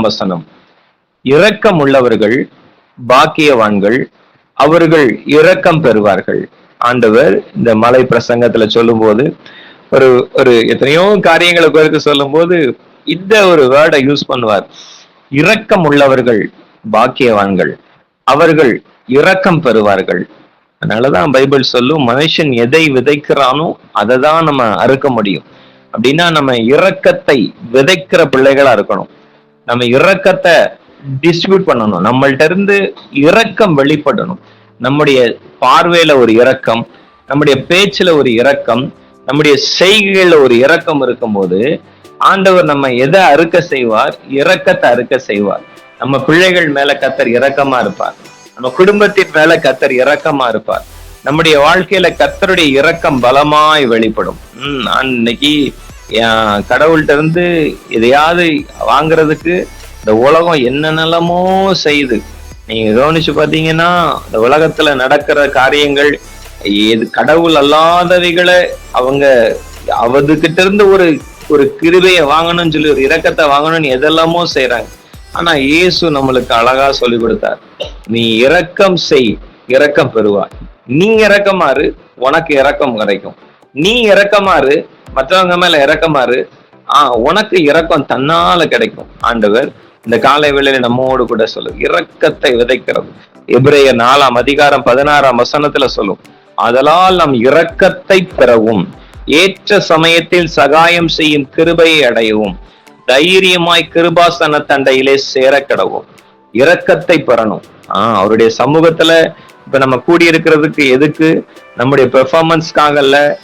பதினேழாம் வசனம் இரக்கம் உள்ளவர்கள் பாக்கியவான்கள் அவர்கள் இரக்கம் பெறுவார்கள். ஆண்டவர் இந்த மலை பிரசங்கத்துல சொல்லும் போது ஒரு ஒரு எத்தனையோ காரியங்களை குறித்து சொல்லும்போது இந்த ஒரு வேர்டை யூஸ் பண்ணுவார். இரக்கம் உள்ளவர்கள் பாக்கியவான்கள் அவர்கள் இரக்கம் பெறுவார்கள். அதனாலதான் பைபிள் சொல்லும் மனுஷன் எதை விதைக்கிறானோ அதை தான் நம்ம அறுக்க முடியும். அப்படின்னா நம்ம இரக்கத்தை விதைக்கிற பிள்ளைகளா இருக்கணும். நம்ம இறக்கத்தை டிஸ்ட்ரிபியூட் பண்ணணும். நம்மள்ட்ட இருந்து இரக்கம் வெளிப்படணும். நம்முடைய பார்வையில ஒரு இரக்கம் நம்முடைய பேச்சுல ஒரு இரக்கம் நம்முடைய செய்கைகள்ல ஒரு இரக்கம் இருக்கும்போது ஆண்டவர் நம்ம எதை அறுக்க செய்வார்? இரக்கத்தை அறுக்க செய்வார். நம்ம பிள்ளைகள் மேல கத்தர் இரக்கமா இருப்பார். நம்ம குடும்பத்தின் மேல கத்தர் இரக்கமா இருப்பார். நம்முடைய வாழ்க்கையில கத்தருடைய இரக்கம் பலமாய் வெளிப்படும். உம் இன்னைக்கு கடவுள்கிட்ட இருந்து எதையாவது வாங்குறதுக்கு இந்த உலகம் என்னென்னலமோ செய்யுது. நீங்க கவனிச்சு பாத்தீங்கன்னா இந்த உலகத்துல நடக்கிற காரியங்கள் எது கடவுள் அல்லாதவைகளை அவங்க அவதுகிட்ட இருந்து ஒரு ஒரு கிருபையை வாங்கணும்னு சொல்லி ஒரு இரக்கத்தை வாங்கணும்னு எதெல்லாமோ செய்யறாங்க ஆனா இயேசு நம்மளுக்கு அழகா சொல்லி கொடுத்தார். நீ இரக்கம் செய் இரக்கம் பெறுவாய். நீ இரக்கமாறு உனக்கு இரக்கம் கிடைக்கும். நீ இரக்கமாறு மற்றவங்க மேல இறக்கமாறு ஆஹ் உனக்கு இரக்கம் தன்னால கிடைக்கும். ஆண்டவர் இந்த காலை வேளையில நம்மோடு கூட சொல்லும் இரக்கத்தை விதைக்கிறது. எபிரேய நாலாம் அதிகாரம் பதினாறாம் வசனத்துல சொல்லும். அதனால் நம் இரக்கத்தை பெறவும் ஏற்ற சமயத்தில் சகாயம் செய்யும் கிருபையை அடையவும் தைரியமாய் கிருபாசன தண்டையிலே சேர கிடவும் இரக்கத்தை பெறணும். ஆஹ் அவருடைய சமூகத்துல இப்ப நம்ம கூடியிருக்கிறதுக்கு எதுக்கு? நம்முடைய பெர்ஃபார்மன்ஸ்க்காக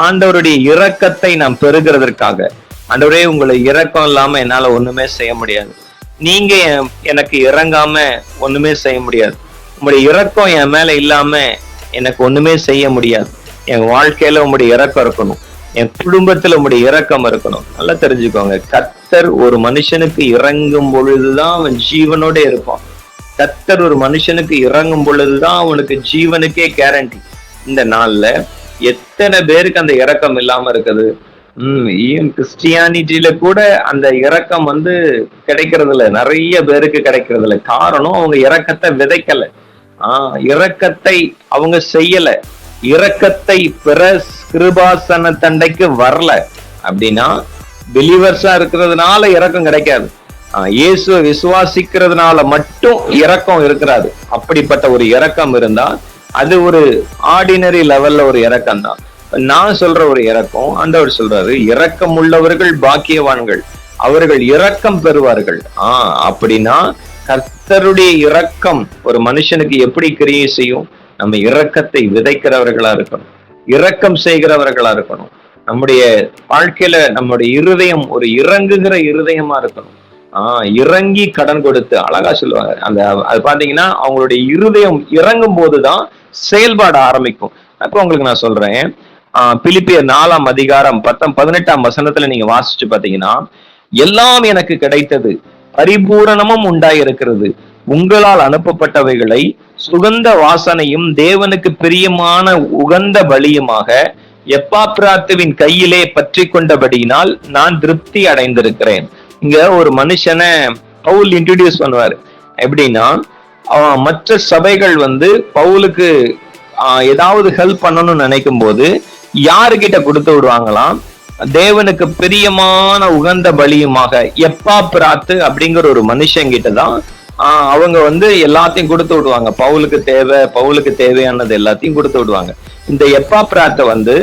ஆண்டவருடைய இரக்கத்தை நாம் பெறுகிறதற்காக. ஆண்டவரே உங்களை இரக்கம் இல்லாம என்னால ஒண்ணுமே செய்ய முடியாது. நீங்க என்- எனக்கு இறங்காம ஒண்ணுமே செய்ய முடியாது. உங்களுடைய இறக்கம் என் மேல இல்லாம எனக்கு ஒண்ணுமே செய்ய முடியாது. என் வாழ்க்கையில உங்களுடைய இறக்கம் இருக்கணும். என் குடும்பத்துல உங்களுடைய இறக்கம் இருக்கணும். நல்லா தெரிஞ்சுக்கோங்க. கத்தர் ஒரு மனுஷனுக்கு இறங்கும் பொழுதுதான் அவன் ஜீவனோட இருப்பான். கத்தர் ஒரு மனுஷனுக்கு இறங்கும் பொழுதுதான் அவனுக்கு ஜீவனுக்கே கேரண்டி இந்த நாள்ல எத்தனை பேருக்கு அந்த இறக்கம் இல்லாம இருக்குது? ஈவன் கிறிஸ்டியானிட்டியில கூட அந்த இறக்கம் வந்து கிடைக்கிறது இல்லை நிறைய பேருக்கு கிடைக்கிறது இல்லை காரணம் அவங்க இறக்கத்தை விதைக்கல. ஆஹ் இறக்கத்தை அவங்க செய்யல. இறக்கத்தை பிற கிருபாசன தண்டைக்கு வரல. அப்படின்னா பிலீவர்ஸா இருக்கிறதுனால இறக்கம் கிடைக்காது. இயேசுவை விசுவாசிக்கிறதுனால மட்டும் இறக்கம் இருக்கிறாரு. அப்படிப்பட்ட ஒரு இறக்கம் இருந்தா அது ஒரு ஆர்டினரி லெவல்ல ஒரு இறக்கம் தான். நான் சொல்ற ஒரு இறக்கம் ஆண்டவர் சொல்றாரு இறக்கம் உள்ளவர்கள் பாக்கியவான்கள். அவர்கள் இரக்கம் பெறுவார்கள். ஆஹ் அப்படின்னா கர்த்தருடைய இரக்கம் ஒரு மனுஷனுக்கு எப்படி கிரியை செய்யும்? நம்ம இரக்கத்தை விதைக்கிறவர்களா இருக்கணும். இரக்கம் செய்கிறவர்களா இருக்கணும். நம்முடைய வாழ்க்கையில நம்முடைய இருதயம் ஒரு இறங்குகிற இருதயமா இருக்கணும். ஆஹ் இறங்கி கடன் கொடுத்து அழகா சொல்லுவாங்க. அந்த அது பாத்தீங்கன்னா அவங்களுடைய இருதயம் இறங்கும் போதுதான் செயல்பாடு ஆரம்பிக்கும். அப்போ உங்களுக்கு நான் சொல்றேன். பிலிப்பிய நாலாம் அதிகாரம் பத்தம் பதினெட்டாம் வசனத்துல நீங்க வாசிச்சு பாத்தீங்கன்னா எல்லாம் எனக்கு கிடைத்தது பரிபூரணமும் உண்டாயிருக்கிறது. உங்களால் அனுப்பப்பட்டவைகளை சுகந்த வாசனையும் தேவனுக்கு பிரியமான உகந்த பலியுமாக எப்பாப்ராத்துவின் கையிலே பற்றி கொண்டபடியினால் நான் திருப்தி அடைந்திருக்கிறேன். இங்க ஒரு மனுஷனை பவுல் இன்ட்ரடியூஸ் பண்ணுவாரு. எப்படின்னா மற்ற சபைகள் வந்து பவுலுக்கு ஏதாவது ஹெல்ப் பண்ணணும்னு நினைக்கும் போது யாருக்கிட்ட கொடுத்து விடுவாங்களாம்? தேவனுக்கு பிரியமான உகந்த பலியுமாக எப்பா பிராத்து அப்படிங்கிற ஒரு மனுஷங்கிட்ட தான் ஆஹ், அவங்க வந்து எல்லாத்தையும் கொடுத்து விடுவாங்க. பவுலுக்கு தேவை பவுலுக்கு தேவையானது எல்லாத்தையும் கொடுத்து விடுவாங்க. இந்த எப்பா பிராத்த வந்து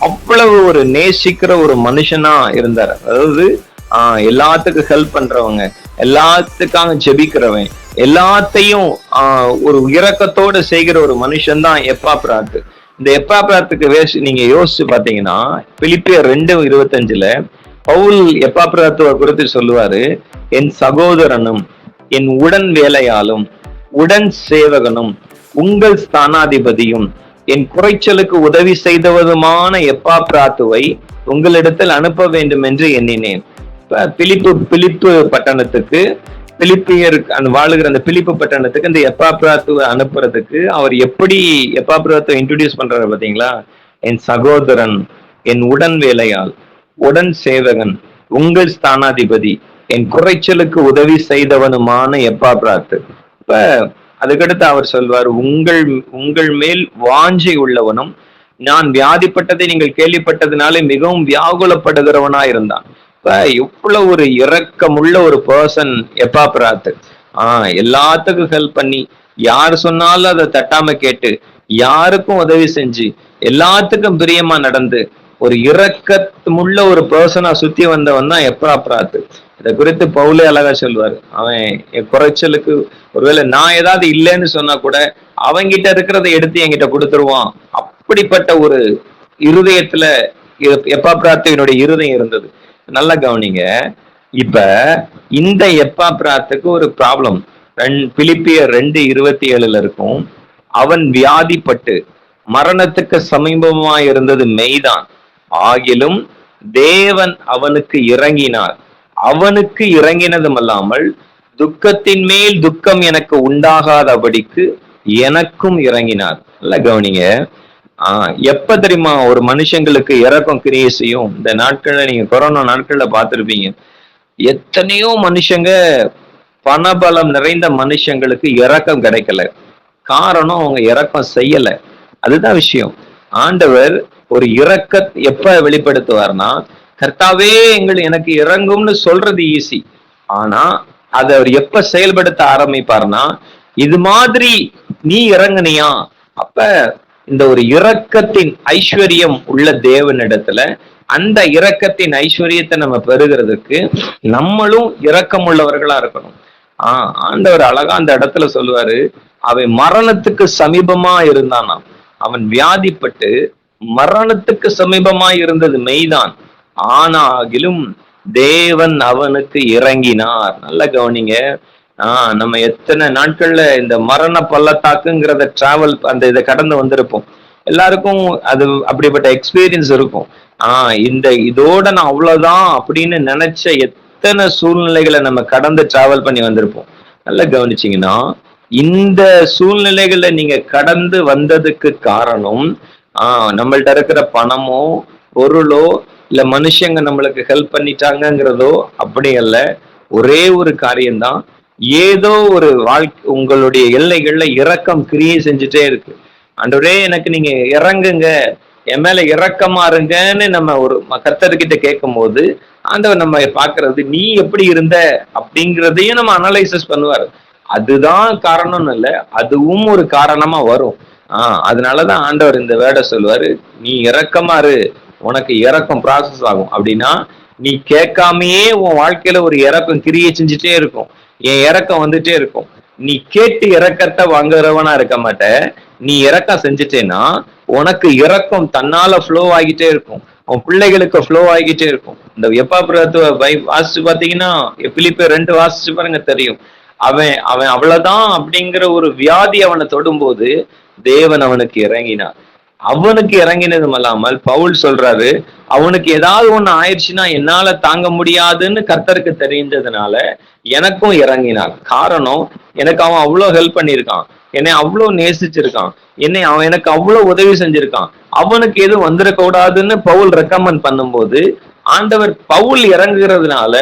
அவ்வளவு ஒரு நேசிக்கிற ஒரு மனுஷனா இருந்தார். அதாவது ஆஹ் எல்லாத்துக்கும் ஹெல்ப் பண்றவங்க. எல்லாத்துக்காக ஜெபிக்கிறவன் எல்லாத்தையும் ஆஹ் ஒரு இரக்கத்தோட செய்கிற ஒரு மனுஷன் தான் எப்பா பிராத்து இந்த எப்பா பிராத்துக்கு வேஸ் நீங்க யோசிச்சு பாத்தீங்கன்னா பிலிப்பியர் ரெண்டு இருபத்தஞ்சுல பவுல் எப்பா பிராத்துவ குறித்து சொல்லுவாரு என் சகோதரனும் என் உடன் வேலையாலும் உடன் சேவகனும் உங்கள் ஸ்தானாதிபதியும் என் குறைச்சலுக்கு உதவி செய்தவதுமான எப்பா பிராத்துவை உங்களிடத்தில் அனுப்ப வேண்டும் என்று எண்ணினேன். பிலிப்பு பிலிப்பு பட்டணத்துக்கு பிலிப்பியர் அந்த வாழுகிற அந்த பிலிப்பு பட்டணத்துக்கு இந்த எப்பாபிராத்துவை அனுப்புறதுக்கு அவர் எப்படி எப்பாபிராத்துவை இன்ட்ரடியூஸ் பண்றாரு பாத்தீங்களா? என் சகோதரன் என் உடன் வேலையால் உடன் சேவகன் உங்கள் ஸ்தானாதிபதி என் குறைச்சலுக்கு உதவி செய்தவனுமான எப்பா பிராத்து இப்ப அதுக்கடுத்து அவர் சொல்வார் உங்கள் உங்கள் மேல் வாஞ்சை உள்ளவனும் நான் வியாதிப்பட்டதை நீங்கள் கேள்விப்பட்டதுனாலே மிகவும் வியாகுலப்படுகிறவனா இருந்தான் அப்ப இவ்வளவு ஒரு இரக்கமுள்ள ஒரு பர்சன் எப்பா பிராத்து? ஆஹ் எல்லாத்துக்கும் ஹெல்ப் பண்ணி யார் சொன்னாலும் அதை தட்டாம கேட்டு யாருக்கும் உதவி செஞ்சு எல்லாத்துக்கும் பிரியமா நடந்து ஒரு இரக்கத்துமுள்ள ஒரு பர்சனா சுத்தி வந்தவன் தான் எப்பா பிராத்து? இதை குறித்து பவுலே அழகா சொல்வாரு அவன் என் குறைச்சலுக்கு ஒருவேளை நான் ஏதாவது இல்லைன்னு சொன்னா கூட அவங்கிட்ட இருக்கிறத எடுத்து என்கிட்ட கொடுத்துருவான். அப்படிப்பட்ட ஒரு இருதயத்துல எப்பா பிரார்த்தினுடைய இருதயம் இருந்தது. நல்லா கவனிங்க. இப்ப இந்த எப்பா பிராத்துக்கு ஒரு ப்ராப்ளம் பிலிப்பியர் ரெண்டு இருபத்தி ஏழுல இருக்கும். அவன் வியாதிப்பட்டு மரணத்துக்கு சமீபமா இருந்தது மெய்தான். ஆகிலும் தேவன் அவனுக்கு இறங்கினார். அவனுக்கு இறங்கினதும் அல்லாமல் துக்கத்தின் மேல் துக்கம் எனக்கு உண்டாகாதபடிக்கு எனக்கும் இறங்கினார். நல்ல கவனிங்க. ஆஹ் எப்ப தெரியுமா ஒரு மனுஷங்களுக்கு இறக்கம் கிரியை செய்யும் இந்த நாட்கள்ல நீங்க கொரோனா நாட்கள்ல பார்த்திருப்பீங்க. எத்தனையோ மனுஷங்க பணபலம் நிறைந்த மனுஷங்களுக்கு இறக்கம் கிடைக்கல. காரணம் அவங்க இறக்கம் செய்யல. அதுதான் விஷயம். ஆண்டவர் ஒரு இறக்க எப்ப வெளிப்படுத்துவார்னா கர்த்தாவே எங்கள் எனக்கு இறங்கும்னு சொல்றது ஈஸி ஆனா அதை அவர் எப்ப செயல்படுத்த ஆரம்பிப்பார்னா இது மாதிரி நீ இறங்குனியா? அப்ப இந்த ஒரு இரக்கத்தின் ஐஸ்வர்யம் உள்ள தேவனிடத்துல அந்த இரக்கத்தின் ஐஸ்வர்யத்தை நம்ம பெறுகிறதுக்கு நம்மளும் இரக்கம் உள்ளவர்களா இருக்கணும். ஆஹ் ஆண்டவர் அழகா அந்த இடத்துல சொல்லுவாரு அவன் மரணத்துக்கு சமீபமா இருந்தானா அவன் வியாதிப்பட்டு மரணத்துக்கு சமீபமா இருந்தது மெய்தான். ஆனாகிலும் தேவன் அவனுக்கு இறங்கினார். நல்ல கவனிங்க. ஆஹ் நம்ம எத்தனை நாட்கள்ல இந்த மரண பள்ளத்தாக்குங்கிறத டிராவல் அந்த இதை கடந்து வந்திருப்போம். எல்லாருக்கும் அது அப்படிப்பட்ட எக்ஸ்பீரியன்ஸ் இருக்கும். ஆஹ் இந்த இதோட நான் அவ்வளவுதான் அப்படின்னு நினைச்ச எத்தனை சூழ்நிலைகளை நம்ம கடந்து டிராவல் பண்ணி வந்திருப்போம். நல்லா கவனிச்சிங்கன்னா இந்த சூழ்நிலைகளை நீங்க கடந்து வந்ததுக்கு காரணம் ஆஹ் நம்மள்ட்ட இருக்கிற பணமோ பொருளோ இல்ல மனுஷங்க நம்மளுக்கு ஹெல்ப் பண்ணிட்டாங்கிறதோ அப்படி அல்ல. ஒரே ஒரு காரியம்தான் ஏதோ ஒரு வாழ்க்கை உங்களுடைய எல்லைகள்ல இறக்கம் கிரியை செஞ்சுட்டே இருக்கு. அன்றே எனக்கு நீங்க இறங்குங்க. என் மேல இறக்கமா இருங்கன்னு நம்ம ஒரு கர்த்தர்கிட்ட கேட்கும் போது ஆண்டவர் நம்ம பாக்குறது நீ எப்படி இருந்த? அப்படிங்கிறதையும் நம்ம அனலைசிஸ் பண்ணுவாரு. அதுதான் காரணம்னு இல்லை அதுவும் ஒரு காரணமா வரும். ஆஹ் அதனாலதான் ஆண்டவர் இந்த வேட சொல்லுவாரு நீ இறக்கமாறு உனக்கு இறக்கம் ப்ராசஸ் ஆகும். அப்படின்னா நீ கேட்காமையே உன் வாழ்க்கையில ஒரு இறக்கம் கிரியை செஞ்சுட்டே இருக்கும். என் இறக்கம் வந்துட்டே இருக்கும். நீ கேட்டு இறக்கத்தை வாங்குறவனா இருக்க மாட்ட. நீ இறக்கம் செஞ்சுட்டேன்னா உனக்கு இறக்கம் தன்னால ஃப்ளோ ஆகிட்டே இருக்கும். உன் பிள்ளைகளுக்கு ஃப்ளோ ஆகிட்டே இருக்கும். இந்த எப்பாபுரத்துவ பை வாசிச்சு பாத்தீங்கன்னா பிலிப்பை ரெண்டு வாசிச்சு பாருங்க தெரியும். அவன் அவன் அவ்வளவுதான் அப்படிங்கிற ஒரு வியாதி அவனை தொடும்போது தேவன் அவனுக்கு இறங்கினான். அவனுக்கு இறங்கினதும் அல்லாமல் பவுல் சொல்றாரு அவனுக்கு ஏதாவது ஒண்ணு ஆயிடுச்சுன்னா என்னால தாங்க முடியாதுன்னு கர்த்தருக்கு தெரிஞ்சதுனால எனக்கும் இறங்கினான். காரணம் எனக்கு அவன் அவ்வளவு ஹெல்ப் பண்ணியிருக்கான். என்னை அவ்வளவு நேசிச்சிருக்கான். என்னை அவன் எனக்கு அவ்வளவு உதவி செஞ்சிருக்கான். அவனுக்கு எதுவும் வந்துடக்கூடாதுன்னு பவுல் ரெக்கமெண்ட் பண்ணும்போது ஆண்டவர் பவுல் இறங்குறதுனால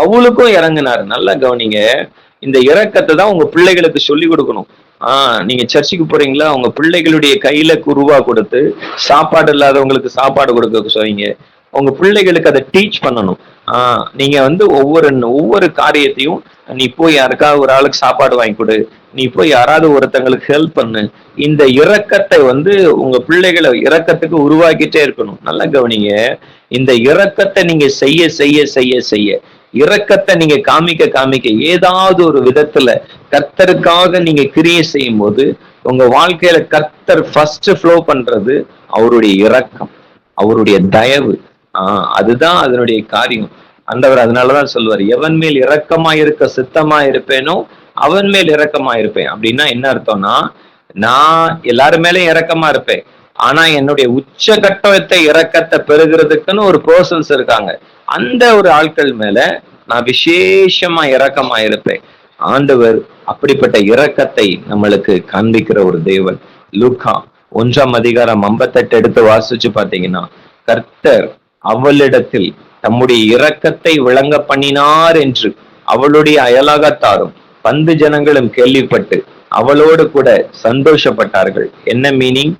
பவுலுக்கும் இறங்கினார். நல்லா கவனிங்க இந்த இறக்கத்தை தான் உங்க பிள்ளைகளுக்கு சொல்லி கொடுக்கணும். ஆஹ் நீங்க சர்ச்சுக்கு போறீங்களா? அவங்க பிள்ளைகளுடைய கையில குருவா கொடுத்து சாப்பாடு இல்லாதவங்களுக்கு சாப்பாடு கொடுக்க சொல்லுவீங்க உங்க பிள்ளைகளுக்கு அதை டீச் பண்ணணும். ஆஹ் நீங்க வந்து ஒவ்வொரு ஒவ்வொரு காரியத்தையும் நீ போய் யாருக்காவது ஒரு ஆளுக்கு சாப்பாடு வாங்கி கொடு. நீ போய் யாராவது ஒருத்தங்களுக்கு ஹெல்ப் பண்ணு. இந்த இரக்கத்தை வந்து உங்க பிள்ளைகளை இரக்கத்துக்கு உருவாக்கிட்டே இருக்கணும். நல்லா கவனிங்க. இந்த இரக்கத்தை நீங்க செய்ய செய்ய செய்ய செய்ய. இரக்கத்தை நீங்க காமிக்க காமிக்க ஏதாவது ஒரு விதத்துல கர்த்தருக்காக நீங்க கிரியை செய்யும் போது உங்க வாழ்க்கையில கர்த்தர் ஃபர்ஸ்ட் ஃப்ளோ பண்றது அவருடைய இரக்கம் அவருடைய தயவு. ஆஹ் அதுதான் அதனுடைய காரியம். அந்தவர் அதனாலதான் சொல்வார் எவன் மேல் இரக்கமா இருக்க சித்தமா இருப்பேனோ அவன் மேல் இரக்கமா இருப்பேன். அப்படின்னா என்ன அர்த்தம்னா நான் எல்லாரு மேலேயும் இறக்கமா இருப்பேன். ஆனா என்னுடைய உச்சகட்டத்தை இறக்கத்தை பெறுகிறதுக்குன்னு ஒரு ப்ரோசன்ஸ் இருக்காங்க. அந்த ஒரு ஆட்கள் மேல நான் விசேஷமா இறக்கமா இருப்பேன். ஆண்டவர் அப்படிப்பட்ட இரக்கத்தை நம்மளுக்கு காண்பிக்கிற ஒரு தேவன். லுக்கா ஒன்றாம் அதிகாரம் ஐம்பத்தெட்டு எடுத்து வாசிச்சு பாத்தீங்கன்னா கர்த்தர் அவளிடத்தில் தம்முடைய இரக்கத்தை விளங்க பண்ணினார் என்று அவளுடைய அயலாகத்தாரும் பந்து ஜனங்களும் கேள்விப்பட்டு அவளோடு கூட சந்தோஷப்பட்டார்கள். என்ன மீனிங்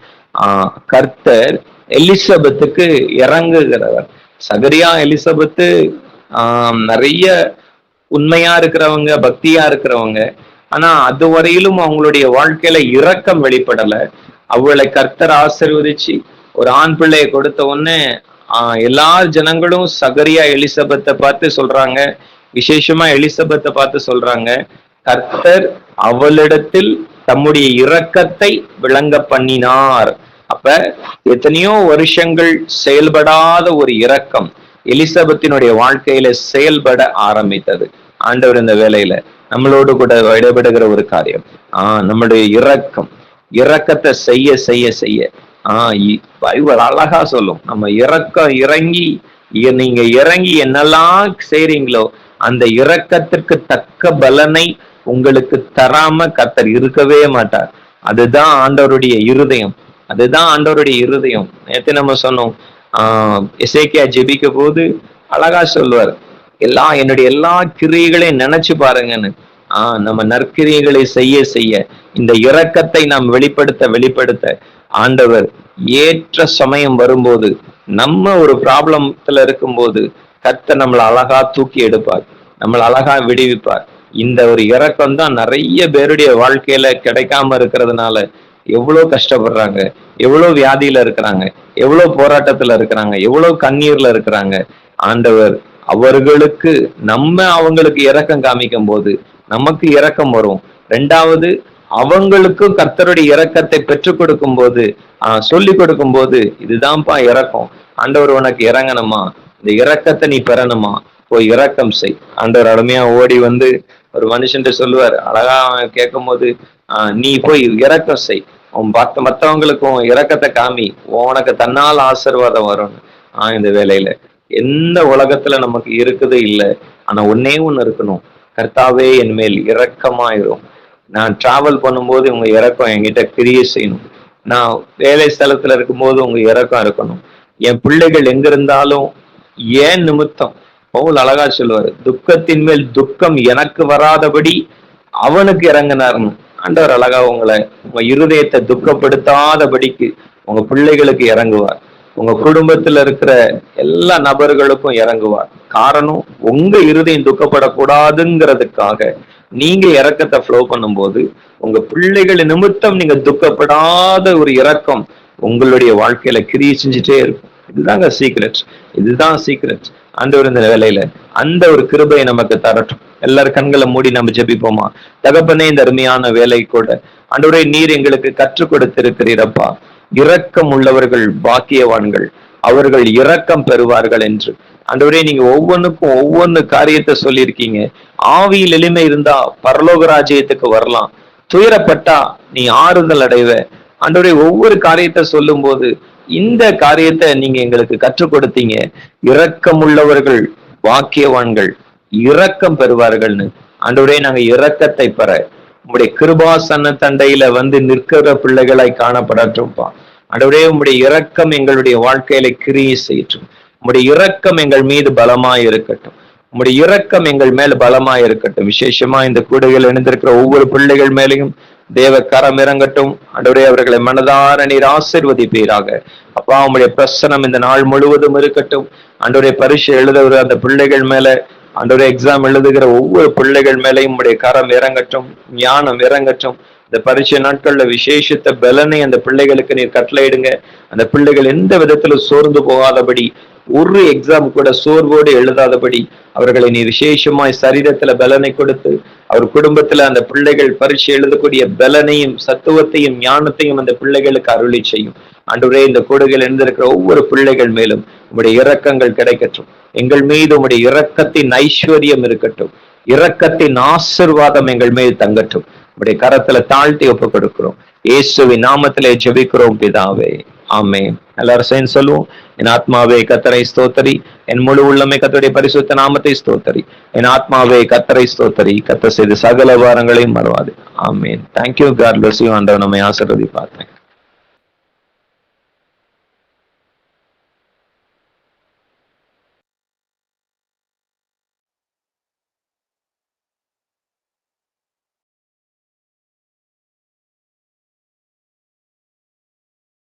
கர்த்தர் எலிசபெத்துக்கு இறங்குகிறவர். சகரியா எலிசபெத்து ஆஹ் நிறைய உண்மையா இருக்கிறவங்க பக்தியா இருக்கிறவங்க. ஆனா அது வரையிலும் அவங்களுடைய வாழ்க்கையில இரக்கம் வெளிப்படல. அவளை கர்த்தர் ஆசிர்வதிச்சு ஒரு ஆண் பிள்ளையை கொடுத்த உடனே ஆஹ் எல்லா ஜனங்களும் சகரியா எலிசபெத்தை பார்த்து சொல்றாங்க. விசேஷமா எலிசபெத்தை பார்த்து சொல்றாங்க. கர்த்தர் அவளிடத்தில் தம்முடைய இரக்கத்தை விளங்க பண்ணினார். அப்ப எத்தனையோ வருஷங்கள் செயல்படாத ஒரு இரக்கம் எலிசபெத்தினுடைய வாழ்க்கையில செயல்பட ஆரம்பித்தது. ஆண்டவர் இந்த வேலையில நம்மளோடு கூட இடைபெடுகிற ஒரு காரியம். ஆஹ் நம்முடைய இரக்கம். இரக்கத்தை செய்ய செய்ய செய்ய. ஆஹ் பைபிள் அழகா சொல்லும். நம்ம இறக்கம் இறங்கி நீங்க இறங்கி என்னெல்லாம் செய்றீங்களோ அந்த இரக்கத்திற்கு தக்க பலனை உங்களுக்கு தராம கத்தர் இருக்கவே மாட்டார். அதுதான் ஆண்டவருடைய இருதயம். அதுதான் ஆண்டவருடைய இருதயம். நேற்று நம்ம சொன்னோம் ஆஹ் இசைக்கியா ஜெபிக்க போது அழகா சொல்லுவார் எல்லா என்னுடைய எல்லா கிரியைகளையும் நினைச்சு பாருங்கன்னு. ஆஹ் நம்ம நற்கிரியைகளை செய்ய செய்ய இந்த இரக்கத்தை நாம் வெளிப்படுத்த வெளிப்படுத்த ஆண்டவர் ஏற்ற சமயம் வரும்போது நம்ம ஒரு ப்ராப்ளம்ல இருக்கும்போது கத்த நம்மளை அழகா தூக்கி எடுப்பார் நம்மளை அழகா விடுவிப்பார். இந்த ஒரு இறக்கம் தான் நிறைய பேருடைய வாழ்க்கையில கிடைக்காம இருக்கிறதுனால எவ்வளவு கஷ்டப்படுறாங்க? எவ்வளவு வியாதியில இருக்கிறாங்க? எவ்வளவு போராட்டத்துல இருக்கிறாங்க? எவ்வளவு கண்ணீர்ல இருக்கிறாங்க? ஆண்டவர் அவர்களுக்கு நம்ம அவங்களுக்கு இறக்கம் காமிக்கும் போது நமக்கு இறக்கம் வரும். ரெண்டாவது அவங்களுக்கும் கர்த்தருடைய இறக்கத்தை பெற்றுக் கொடுக்கும் போது ஆஹ் சொல்லி கொடுக்கும் போது இதுதான்ப்பா இறக்கம் ஆண்டவர் உனக்கு இறங்கணுமா? இந்த இறக்கத்தை நீ பெறணுமா? போய் இறக்கம் செய். ஆண்டவர் அருமையா ஓடி வந்து ஒரு மனுஷன் சொல்லுவார். அழகா கேட்கும் போது ஆஹ் நீ போய் இறக்கம் செய். உன் பார்த்த மற்றவங்களுக்கும் இறக்கத்தை காமி உனக்கு தன்னால் ஆசிர்வாதம் வரும் ஆஹ் இந்த வேலையில எந்த உலகத்துல நமக்கு இருக்குது இல்லை ஆனா ஒன்னே ஒண்ணு இருக்கணும். கர்த்தாவே என் மேல் இரக்கமாயிரும். நான் டிராவல் பண்ணும்போது உங்க இறக்கம் என்கிட்ட கிரிய செய்யணும். நான் வேலை ஸ்தலத்துல இருக்கும்போது உங்க இறக்கம் இருக்கணும். என் பிள்ளைகள் எங்க இருந்தாலும் ஏன் நிமித்தம்? பவுல் அழகா சொல்லுவாரு துக்கத்தின் மேல் துக்கம் எனக்கு வராதபடி அவனுக்கு இறங்கினார்னு. ஆண்டவர் அழகா உங்களை உங்க இருதயத்தை துக்கப்படுத்தாதபடிக்கு உங்க பிள்ளைகளுக்கு இறங்குவார். உங்க குடும்பத்துல இருக்கிற எல்லா நபர்களுக்கும் இறங்குவார். காரணம் உங்க இருதயம் துக்கப்படக்கூடாதுங்கிறதுக்காக நீங்க இறக்கத்தை ஃப்ளோ பண்ணும்போது உங்க பிள்ளைகள் நிமித்தம் நீங்க துக்கப்படாத ஒரு இறக்கம் உங்களுடைய வாழ்க்கையில கிரியை செஞ்சுட்டே இருக்கும். இதுதாங்க சீக்ரெட் இதுதான் சீக்ரெட் ஒரு இந்த வேலையில அந்த ஒரு கிருபையை நமக்கு தரட்டும். எல்லாரும் கண்களை மூடி நம்ம ஜெபிப்போமா? தகப்பனே இந்த அருமையான வேலை கூட அன்றுவரை நீர் எங்களுக்கு கற்றுக் கொடுத்திருக்கிறீரப்பா. இரக்கம் உள்ளவர்கள் பாக்கியவான்கள். அவர்கள் இரக்கம் பெறுவார்கள் என்று. அன்றுவரே நீங்க ஒவ்வொன்றுக்கும் ஒவ்வொன்னு காரியத்தை சொல்லியிருக்கீங்க. ஆவியில் எளிமை இருந்தா பரலோக ராஜ்யத்துக்கு வரலாம். துயரப்பட்டா நீ ஆறுதல் அடைவ. அன்றுவரே ஒவ்வொரு காரியத்தை சொல்லும் போது இந்த காரியத்தை நீங்க எங்களுக்கு கற்றுக் கொடுத்தீங்க. இரக்கம் உள்ளவர்கள் வாக்கியவான்கள் இரக்கம் பெறுவார்கள்னு. அன்றுவரே நாங்க இரக்கத்தை பெற உங்களுடைய கிருபாசன தண்டையில வந்து நிற்கிற பிள்ளைகளாய் காணப்படட்டும்பா. அன்றுவரே உங்களுடைய இரக்கம் எங்களுடைய வாழ்க்கையில கிரியை செய்யட்டும். உங்களுடைய இரக்கம் எங்கள் மீது பலமாய் இருக்கட்டும். உங்களுடைய இரக்கம் எங்கள் மேல பலமாய் இருக்கட்டும். விசேஷமா இந்த கூடைகள் இணைந்திருக்கிற ஒவ்வொரு பிள்ளைகள் மேலையும் தேவ கரம் இறங்கட்டும். அன்றுவரே அவர்களை மனதார நீர் ஆசிர்வதிப்பீராக. அப்பா உங்களுடைய பிரசனம் இந்த நாள் முழுவதும் இருக்கட்டும். அன்றுடைய பரிசு எழுதுகிற அந்த பிள்ளைகள் மேல அன்றுடைய எக்ஸாம் எழுதுகிற ஒவ்வொரு பிள்ளைகள் மேலையும் உடைய கரம் இறங்கட்டும் ஞானம் இறங்கட்டும். இந்த பரீட்சை நாட்கள்ல விசேஷத்த பலனை அந்த பிள்ளைகளுக்கு நீர் கட்டளையிடுங்க. அந்த பிள்ளைகள் எந்த விதத்துல சோர்ந்து போகாதபடி ஒரு எக்ஸாம் கூட சோர்வோடு எழுதாதபடி அவர்களை நீ விசேஷமாய் சரீரத்துல பலனை கொடுத்து அவர் குடும்பத்துல அந்த பிள்ளைகள் பரிசு எழுதக்கூடிய பலனையும் சத்துவத்தையும் ஞானத்தையும் அந்த பிள்ளைகளுக்கு அருளி செய்யும். அன்றுவரே இந்த கூடுகள் எழுந்திருக்கிற ஒவ்வொரு பிள்ளைகள் மேலும் உங்களுடைய இரக்கங்கள் கிடைக்கட்டும். எங்கள் மீது உங்களுடைய இரக்கத்தின் ஐஸ்வர்யம் இருக்கட்டும். இரக்கத்தின் ஆசிர்வாதம் எங்கள் மீது தங்கட்டும். உடைய கரத்துல தாழ்த்தி ஒப்பு கொடுக்கிறோம் இயேசுவின் நாமத்திலே ஜெபிக்கிறோம் பிதாவே. ஆமே எல்லாரும் சேர்ந்து சொல்லுவோம் என் ஆத்மாவே கத்தரை ஸ்தோத்தரி. என் முழு உள்ளமை கத்தருடைய பரிசுத்த நாமத்தை ஸ்தோத்தரி. என் ஆத்மாவே கத்தரை ஸ்தோத்தரி. கத்த செய்து சகல வாரங்களையும் மறவாது. Amen. Thank you God bless you ஆண்டவர் நம்மை ஆசிர்வதி பார்த்தேன்